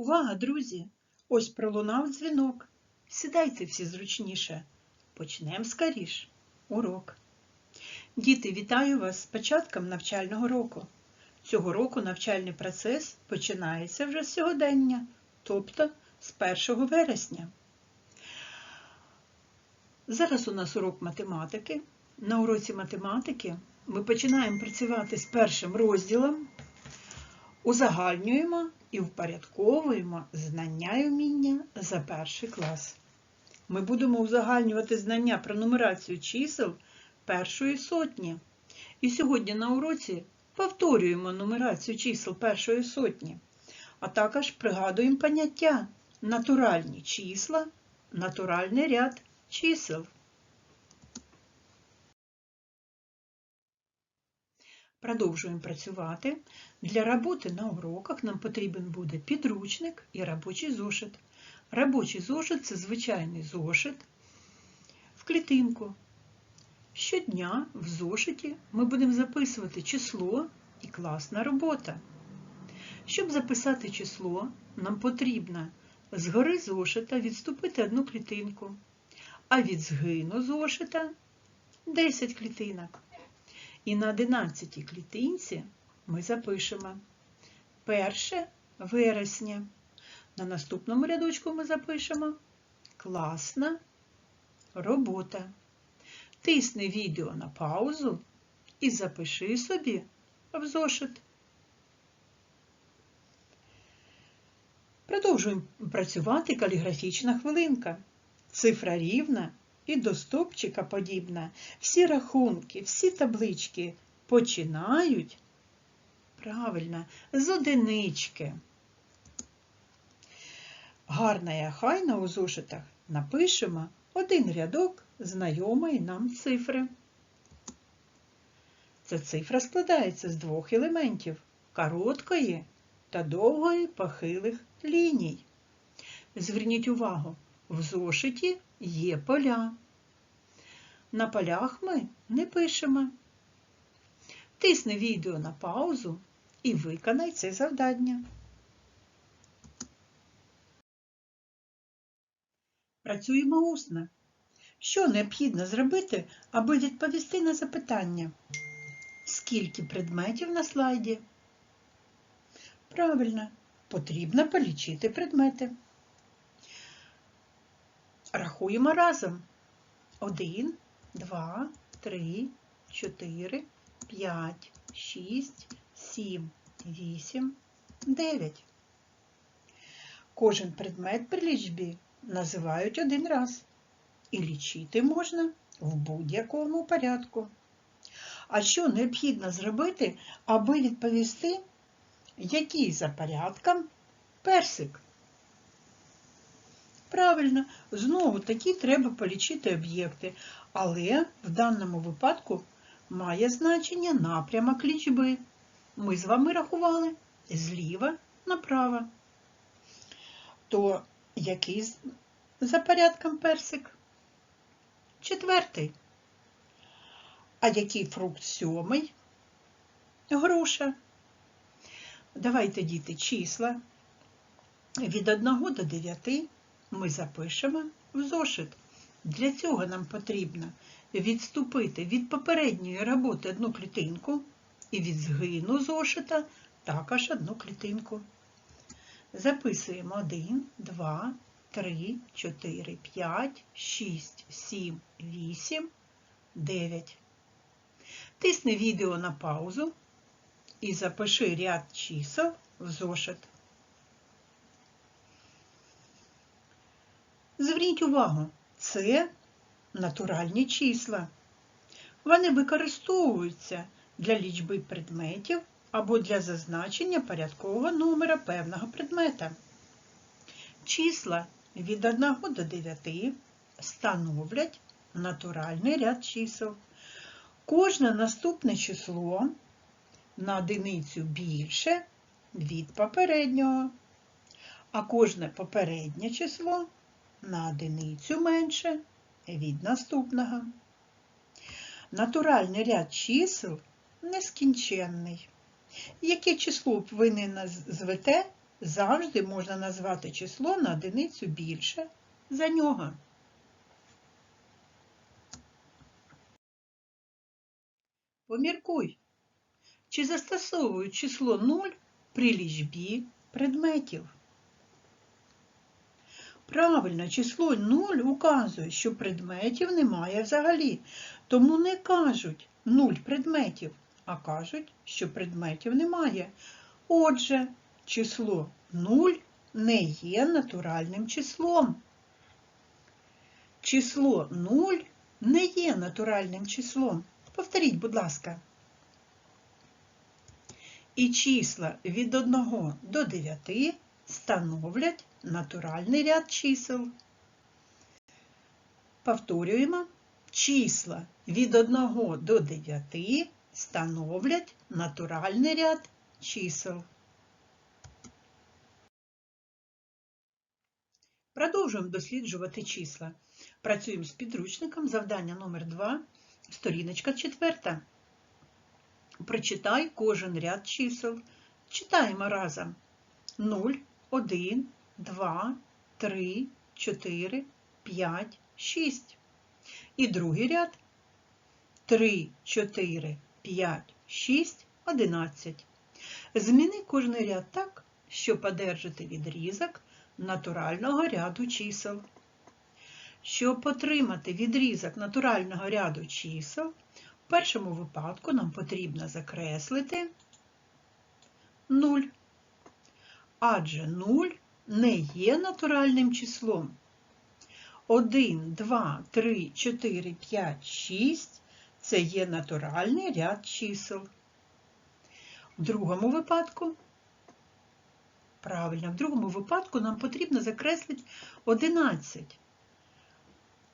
Увага, друзі! Ось пролунав дзвінок. Сідайте всі зручніше. Почнемо скоріш. Урок. Діти, вітаю вас з початком навчального року. Цього року навчальний процес починається вже з сьогодення, тобто з 1 вересня. Зараз у нас урок математики. На уроці математики ми починаємо працювати з першим розділом, узагальнюємо і впорядковуємо знання і вміння за перший клас. Ми будемо узагальнювати знання про нумерацію чисел першої сотні. І сьогодні на уроці повторюємо нумерацію чисел першої сотні, а також пригадуємо поняття натуральні числа, натуральний ряд чисел. Продовжуємо працювати. Для роботи на уроках нам потрібен буде підручник і робочий зошит. Робочий зошит це звичайний зошит в клітинку. Щодня в зошиті ми будемо записувати число і класна робота. Щоб записати число, нам потрібно з гори зошита відступити одну клітинку, а від згину зошита 10 клітинок. І на 11 клітинці ми запишемо 1 вересня. На наступному рядочку ми запишемо класна робота. Тисни відео на паузу і запиши собі в зошит. Продовжуємо працювати каліграфічна хвилинка. Цифра рівна і до стопчика подібна. Всі рахунки, всі таблички починають правильно з одинички. Гарна і ахайна у зошитах напишемо один рядок знайомої нам цифри. Ця цифра складається з двох елементів короткої та довгої похилих ліній. Зверніть увагу, в зошиті є поля. На полях ми не пишемо. Тисни відео на паузу і виконай це завдання. Працюємо усно. Що необхідно зробити, аби відповісти на запитання? Скільки предметів на слайді? Правильно, потрібно полічити предмети. Рахуємо разом. 1, 2, 3, 4, 5, 6, 7, 8, 9. Кожен предмет при лічбі називають один раз. І лічити можна в будь-якому порядку. А що необхідно зробити, аби відповісти, який за порядком персик? Правильно, знову таки треба полічити об'єкти, але в даному випадку має значення напрямок лічби. Ми з вами рахували зліва направо. То який за порядком персик? Четвертий. А який фрукт сьомий? Груша. Давайте, діти, числа від 1 до 9 ми запишемо в зошит. Для цього нам потрібно відступити від попередньої роботи одну клітинку і від згину зошита також одну клітинку. Записуємо 1, 2, 3, 4, 5, 6, 7, 8, 9. Тисни відео на паузу і запиши ряд чисел в зошит. Зверніть увагу, це натуральні числа. Вони використовуються для лічби предметів або для зазначення порядкового номера певного предмета. Числа від 1 до 9 становлять натуральний ряд чисел. Кожне наступне число на одиницю більше від попереднього, а кожне попереднє число на одиницю менше від наступного. Натуральний ряд чисел нескінченний. Яке число б ви не назвете, завжди можна назвати число на одиницю більше за нього. Поміркуй, чи застосовують число 0 при лічбі предметів? Правильно, число 0 указує, що предметів немає взагалі, тому не кажуть 0 предметів, а кажуть, що предметів немає. Отже, число 0 не є натуральним числом. Число 0 не є натуральним числом. Повторіть, будь ласка. І числа від 1 до 9 становлять натуральний ряд чисел. Повторюємо, числа від 1 до 9 становлять натуральний ряд чисел. Продовжуємо досліджувати числа. Працюємо з підручником. Завдання номер 2 сторіночка 4. Прочитай кожен ряд чисел. Читаємо разом 0, 1, 2, 3, 4, 5, 6. І другий ряд 3, 4, 5, 6, 11. Зміни кожний ряд так, щоб одержати відрізок натурального ряду чисел. Щоб отримати відрізок натурального ряду чисел, в першому випадку нам потрібно закреслити 0. Адже 0 не є натуральним числом. 1, 2, 3, 4, 5, 6 це є натуральний ряд чисел. В другому випадку, правильно, в другому випадку нам потрібно закреслити 11.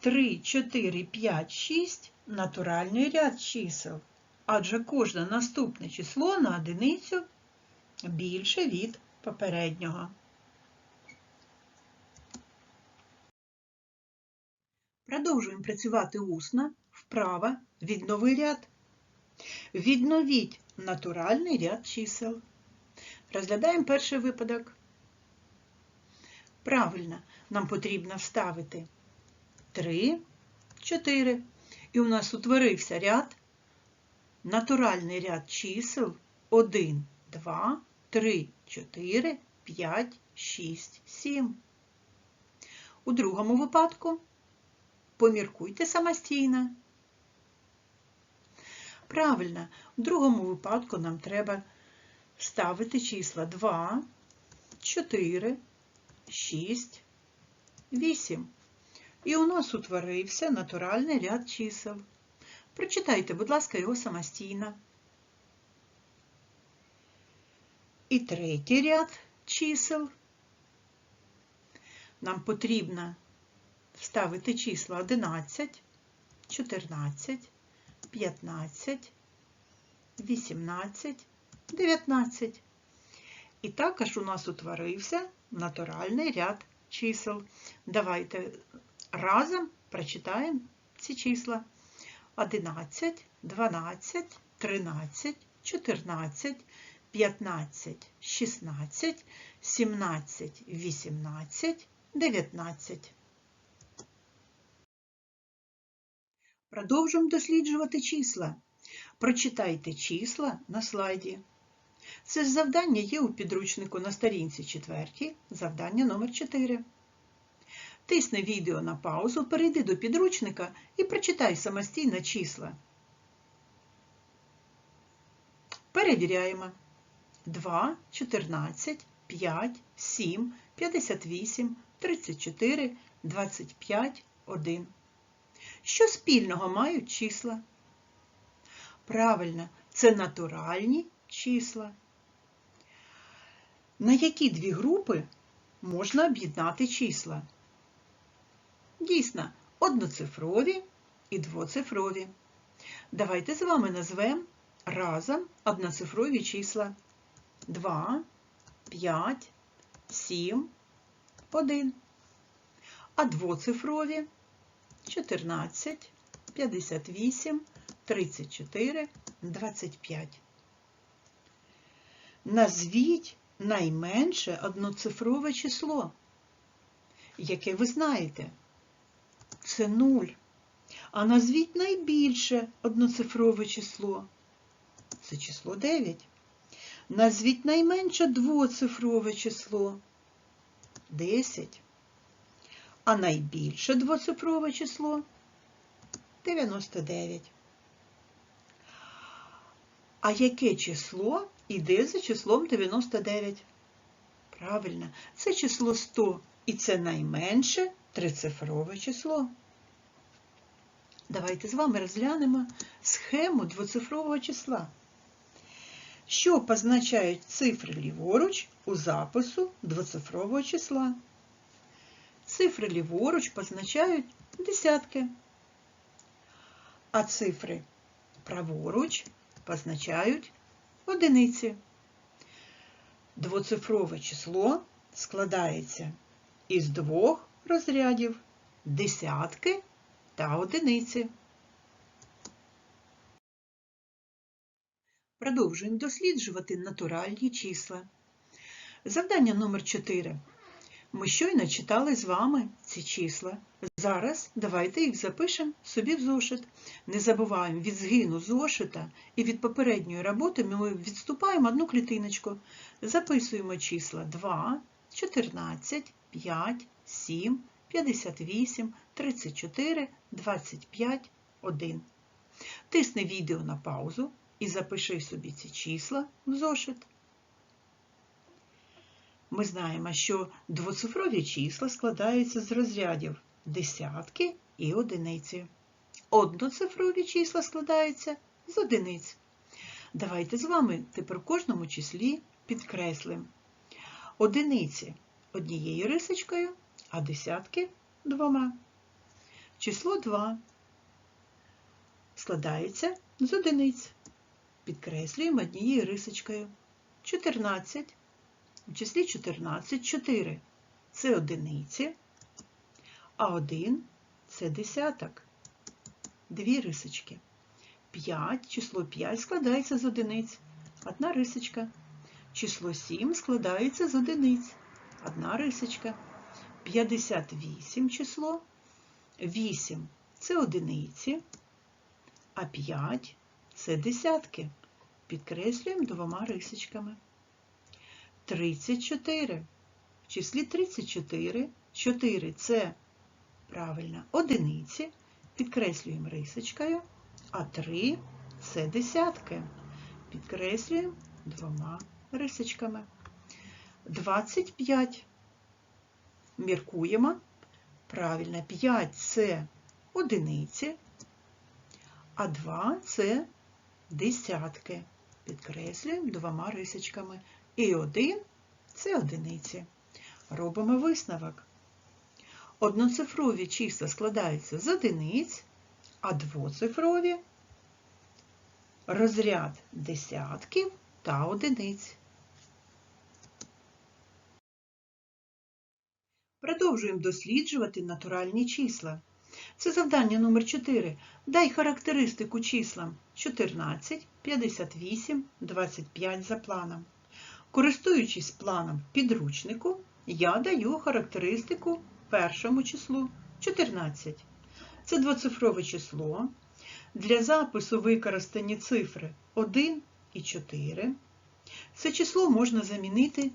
3, 4, 5, 6 натуральний ряд чисел, адже кожне наступне число на одиницю більше від попереднього. Продовжуємо працювати усно, вправо, віднови ряд. Відновіть натуральний ряд чисел. Розглядаємо перший випадок. Правильно, нам потрібно вставити 3, 4. І у нас утворився ряд, натуральний ряд чисел 1, 2, 3, 4, 5, 6, 7. У другому випадку поміркуйте самостійно. Правильно, у другому випадку нам треба ставити числа 2, 4, 6, 8. І у нас утворився натуральний ряд чисел. Прочитайте, будь ласка, його самостійно. І третій ряд чисел. Нам потрібно вставити числа 11, 14, 15, 18, 19. І також у нас утворився натуральний ряд чисел. Давайте разом прочитаємо ці числа. 11, 12, 13, 14, 15, 16, 17, 18, 19. Продовжуємо досліджувати числа. Прочитайте числа на слайді. Це завдання є у підручнику на сторінці 4, завдання номер 4. Тисни відео на паузу, перейди до підручника і прочитай самостійно числа. Перевіряємо. 2, 14, 5, 7, 58, 34, 25, 1. Що спільного мають числа? Правильно, це натуральні числа. На які дві групи можна об'єднати числа? Дійсно, одноцифрові і двоцифрові. Давайте з вами назвемо разом одноцифрові числа 2, 5, 7, 1. А двоцифрові 14, 58, 34, 25. Назвіть найменше одноцифрове число, яке ви знаєте? Це 0. А назвіть найбільше одноцифрове число. Це число 9. Назвіть найменше двоцифрове число 10. А найбільше двоцифрове число 99. А яке число йде за числом 99? Правильно, це число 100 і це найменше трицифрове число. Давайте з вами розглянемо схему двоцифрового числа. Що позначають цифри ліворуч у запису двоцифрового числа? Цифри ліворуч позначають десятки, а цифри праворуч позначають одиниці. Двоцифрове число складається із двох розрядів десятки та одиниці. Продовжуємо досліджувати натуральні числа. Завдання номер 4. Ми щойно читали з вами ці числа. Зараз давайте їх запишемо собі в зошит. Не забуваємо від згину зошита і від попередньої роботи ми відступаємо одну клітиночку. Записуємо числа 2, 14, 5, 7, 58, 34, 25, 1. Тисни відео на паузу і запиши собі ці числа в зошит. Ми знаємо, що двоцифрові числа складаються з розрядів десятки і одиниці. Одноцифрові числа складаються з одиниць. Давайте з вами тепер в кожному числі підкреслимо одиниці однією рисочкою, а десятки двома. Число 2 складається з одиниць. Підкреслюємо однією рисочкою. 14. У числі 14 4 це одиниці, а 1 це десяток. Дві рисочки. 5, число 5 складається з одиниць. Одна рисочка. Число 7 складається з одиниць. Одна рисочка. 58 число. 8 це одиниці, а 5 це десятки. Підкреслюємо двома рисочками. 34. В числі 34, 4 це правильно одиниці. Підкреслюємо рисочкою, а 3 це десятки. Підкреслюємо двома рисочками. 25. Міркуємо. Правильно, 5 це одиниці, а 2 це десятки. Підкреслюємо двома рисочками. І 1 це одиниці. Робимо висновок. Одноцифрові числа складаються з одиниць, а двоцифрові розряд десятків та одиниць. Продовжуємо досліджувати натуральні числа. Це завдання номер 4. Дай характеристику числам 14, 58, 25 за планом. Користуючись планом підручнику, я даю характеристику першому числу 14. Це двоцифрове число. Для запису використані цифри 1 і 4. Це число можна замінити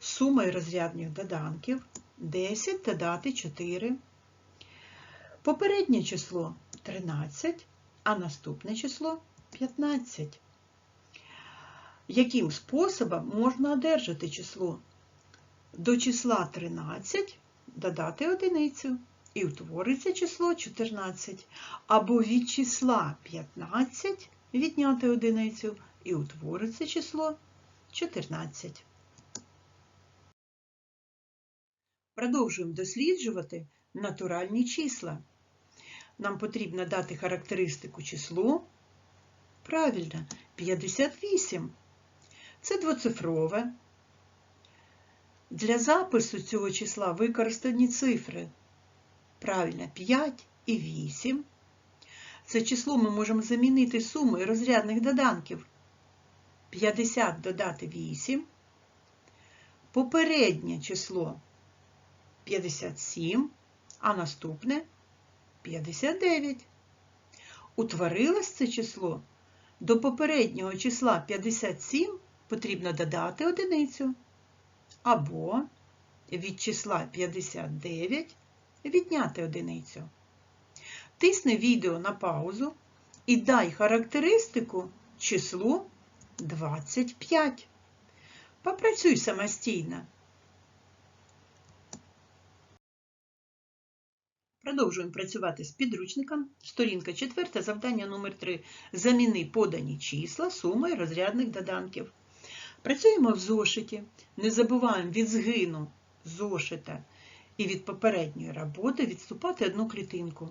сумою розрядних доданків 10 додати 4. Попереднє число 13, а наступне число 15. Яким способом можна одержати число? До числа 13 додати одиницю і утвориться число 14. Або від числа 15 відняти одиницю і утвориться число 14. Продовжуємо досліджувати натуральні числа. Нам потрібно дати характеристику числу. Правильно, 58. Це двоцифрове. Для запису цього числа використані цифри. Правильно, 5 і 8. Це число ми можемо замінити сумою розрядних доданків. 50 додати 8 попереднє число 57, а наступне 59. Утворилось це число. До попереднього числа 57 потрібно додати одиницю. Або від числа 59 відняти одиницю. Тисни відео на паузу і дай характеристику числу 25. Попрацюй самостійно. Продовжуємо працювати з підручником. Сторінка 4, завдання номер 3 Заміни подані числа сумою розрядних доданків. Працюємо в зошиті. Не забуваємо від згину зошита і від попередньої роботи відступати одну клітинку.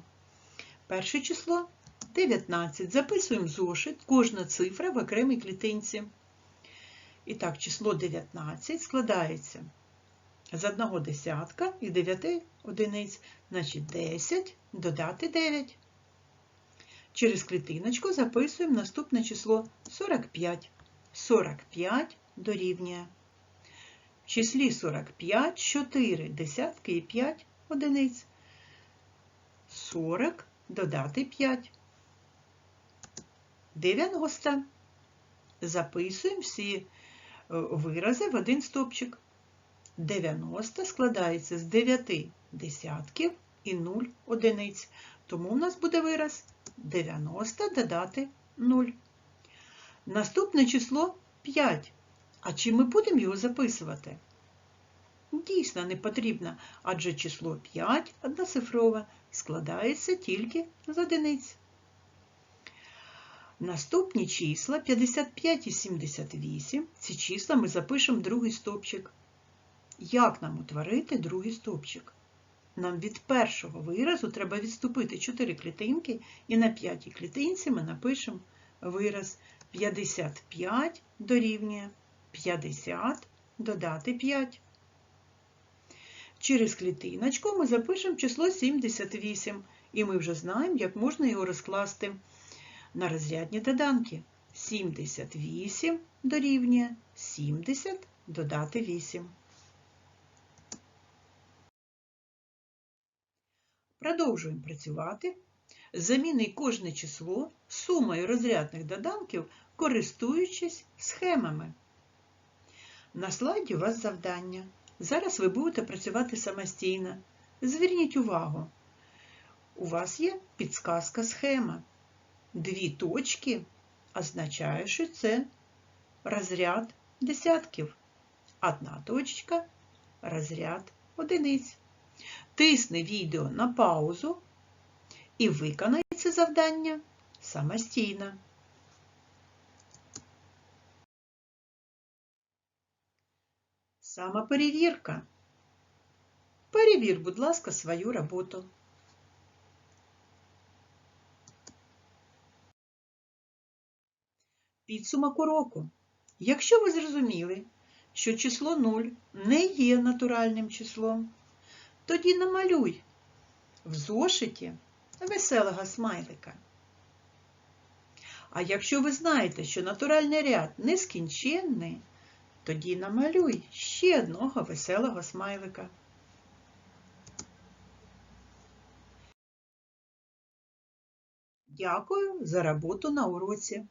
Перше число 19. Записуємо зошит кожна цифра в окремій клітинці. І так, число 19 складається з одного десятка і 9 одиниць, значить 10 додати 9. Через клітиночку записуємо наступне число 45. 45 дорівнює. В числі 45 4 десятки і 5 одиниць. 40 додати 5. 90. Записуємо всі е, вирази в один стопчик. 90 складається з 9 десятків і 0 одиниць. Тому у нас буде вираз 90 додати 0. Наступне число 5. А чи ми будемо його записувати? Дійсно, не потрібно, адже число 5 одноцифрове складається тільки з одиниць. Наступні числа 55 і 78. Ці числа ми запишемо в другий стовпчик. Як нам утворити другий стовпчик? Нам від першого виразу треба відступити 4 клітинки, і на п'ятій клітинці ми напишемо вираз 55 дорівнює 50 додати 5. Через клітиночку ми запишемо число 78, і ми вже знаємо, як можна його розкласти на розрядні доданки. 78 дорівнює 70 додати 8. Продовжуємо працювати. Заміни кожне число сумою розрядних доданків, користуючись схемами. На слайді у вас завдання. Зараз ви будете працювати самостійно. Зверніть увагу, у вас є підсказка схема. Дві точки означає, що це розряд десятків. Одна точка розряд одиниць. Тисни відео на паузу і виконай це завдання самостійно. Самоперевірка. Перевір, будь ласка, свою роботу. Підсумок уроку. Якщо ви зрозуміли, що число 0 не є натуральним числом, тоді намалюй в зошиті веселого смайлика. А якщо ви знаєте, що натуральний ряд нескінченний, тоді намалюй ще одного веселого смайлика. Дякую за роботу на уроці.